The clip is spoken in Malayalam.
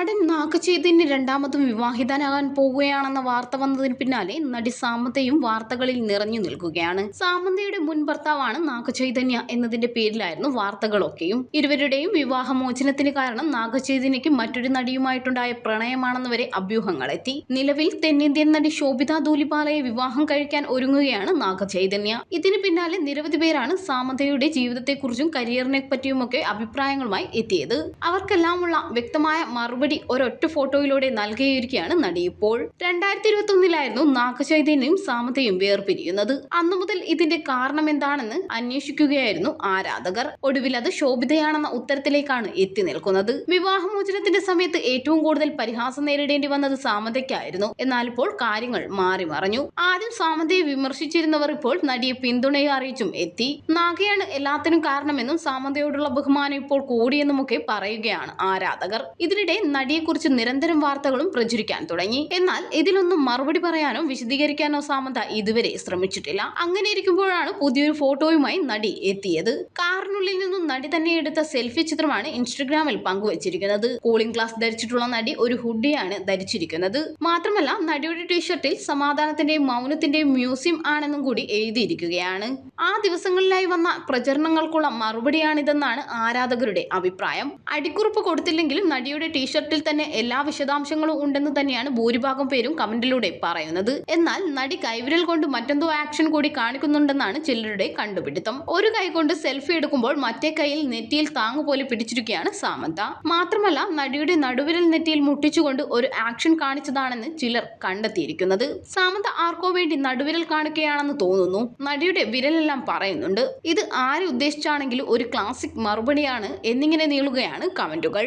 നടൻ നാഗചൈതന്യ രണ്ടാമതും വിവാഹിതനാകാൻ പോവുകയാണെന്ന വാർത്ത വന്നതിന് പിന്നാലെ നടി സാമന്തയും വാർത്തകളിൽ നിറഞ്ഞു നിൽക്കുകയാണ്. സാമന്തയുടെ മുൻ ഭർത്താവാണ് നാഗചൈതന്യ എന്നതിന്റെ പേരിലായിരുന്നു വാർത്തകളൊക്കെയും. ഇരുവരുടെയും വിവാഹമോചനത്തിന് കാരണം നാഗചൈതന്യയ്ക്ക് മറ്റൊരു നടിയുമായിട്ടുണ്ടായ പ്രണയമാണെന്ന് വരെ അഭ്യൂഹങ്ങളെത്തി. നിലവിൽ തെന്നിന്ത്യൻ നടി ശോഭിത ധൂലിപാലയെ വിവാഹം കഴിക്കാൻ ഒരുങ്ങുകയാണ് നാഗചൈതന്യ. ഇതിന് പിന്നാലെ നിരവധി പേരാണ് സാമന്തയുടെ ജീവിതത്തെക്കുറിച്ചും കരിയറിനെ പറ്റിയുമൊക്കെ അഭിപ്രായങ്ങളുമായി എത്തിയത്. അവർക്കെല്ലാമുള്ള വ്യക്തമായ മറുപടി ഒരൊറ്റ ഫോട്ടോയിലൂടെ നൽകിയിരിക്കുകയാണ് നടി. ഇപ്പോൾ രണ്ടായിരത്തി ഇരുപത്തി ഒന്നിലായിരുന്നു നാഗചൈതന്യയും സാമതയും വേർപിരിയുന്നത്. അന്നു മുതൽ ഇതിന്റെ കാരണം എന്താണെന്ന് അന്വേഷിക്കുകയായിരുന്നു ആരാധകർ. ഒടുവിൽ അത് ശോഭിതയാണെന്ന ഉത്തരത്തിലേക്കാണ് എത്തി നിൽക്കുന്നത്. വിവാഹമോചനത്തിന്റെ സമയത്ത് ഏറ്റവും കൂടുതൽ പരിഹാസം നേരിടേണ്ടി വന്നത് സാമതയ്ക്കായിരുന്നു. എന്നാൽ ഇപ്പോൾ കാര്യങ്ങൾ മാറി മറഞ്ഞു. ആദ്യം സാമതയെ വിമർശിച്ചിരുന്നവർ ഇപ്പോൾ നടിയെ പിന്തുണയെ അറിയിച്ചും എത്തി. നാഗയാണ് എല്ലാത്തിനും കാരണമെന്നും സാമതയോടുള്ള ബഹുമാനം ഇപ്പോൾ കൂടിയെന്നുമൊക്കെ പറയുകയാണ് ആരാധകർ. ഇതിനിടെ നടിയെക്കുറിച്ച് നിരന്തരം വാർത്തകളും പ്രചരിക്കാൻ തുടങ്ങി. എന്നാൽ ഇതിലൊന്നും മറുപടി പറയാനോ വിശദീകരിക്കാനോ സാമന്ത ഇതുവരെ ശ്രമിച്ചിട്ടില്ല. അങ്ങനെ ഇരിക്കുമ്പോഴാണ് പുതിയൊരു ഫോട്ടോയുമായി നടി എത്തിയത്. കാറിനുള്ളിൽ നിന്നും നടി തന്നെ എടുത്ത സെൽഫി ചിത്രമാണ് ഇൻസ്റ്റഗ്രാമിൽ പങ്കുവച്ചിരിക്കുന്നത്. കൂളിംഗ് ഗ്ലാസ് ധരിച്ചിട്ടുള്ള നടി ഒരു ഹുഡിയാണ് ധരിച്ചിരിക്കുന്നത്. മാത്രമല്ല നടിയുടെ ടീഷർട്ടിൽ സമാധാനത്തിന്റെയും മൗനത്തിന്റെയും മ്യൂസിയം ആണെന്നും കൂടി എഴുതിയിരിക്കുകയാണ്. ആ ദിവസങ്ങളിലായി വന്ന പ്രചരണങ്ങൾക്കുള്ള മറുപടിയാണിതെന്നാണ് ആരാധകരുടെ അഭിപ്രായം. അടിക്കുറിപ്പ് കൊടുത്തില്ലെങ്കിലും നടിയുടെ ടീഷർട്ടിൽ തന്നെ എല്ലാ വിശദാംശങ്ങളും ഉണ്ടെന്ന് തന്നെയാണ് ഭൂരിഭാഗം പേരും കമന്റിലൂടെ പറയുന്നത്. എന്നാൽ നടി കൈവിരൽ കൊണ്ട് മറ്റെന്തോ ആക്ഷൻ കൂടി കാണിക്കുന്നുണ്ടെന്നാണ് ചിലരുടെ കണ്ടുപിടുത്തം. ഒരു കൈ കൊണ്ട് സെൽഫി എടുക്കുമ്പോൾ മറ്റേ കൈയിൽ നെറ്റിയിൽ താങ്ങുപോലെ പിടിച്ചിരിക്കുകയാണ് സാമന്ത. മാത്രമല്ല നടിയുടെ നടുവിരൽ നെറ്റിയിൽ മുട്ടിച്ചുകൊണ്ട് ഒരു ആക്ഷൻ കാണിച്ചതാണെന്ന് ചിലർ കണ്ടെത്തിയിരിക്കുന്നത്. സാമന്ത ആർക്കോ വേണ്ടി നടുവിരൽ കാണിക്കുകയാണെന്ന് തോന്നുന്നു. നടിയുടെ വിരലെല്ലാം പറയുന്നുണ്ട്. ഇത് ആരെ ഉദ്ദേശിച്ചാണെങ്കിലും ഒരു ക്ലാസിക് മറുപടിയാണ് എന്നിങ്ങനെ നീളുകയാണ് കമന്റുകൾ.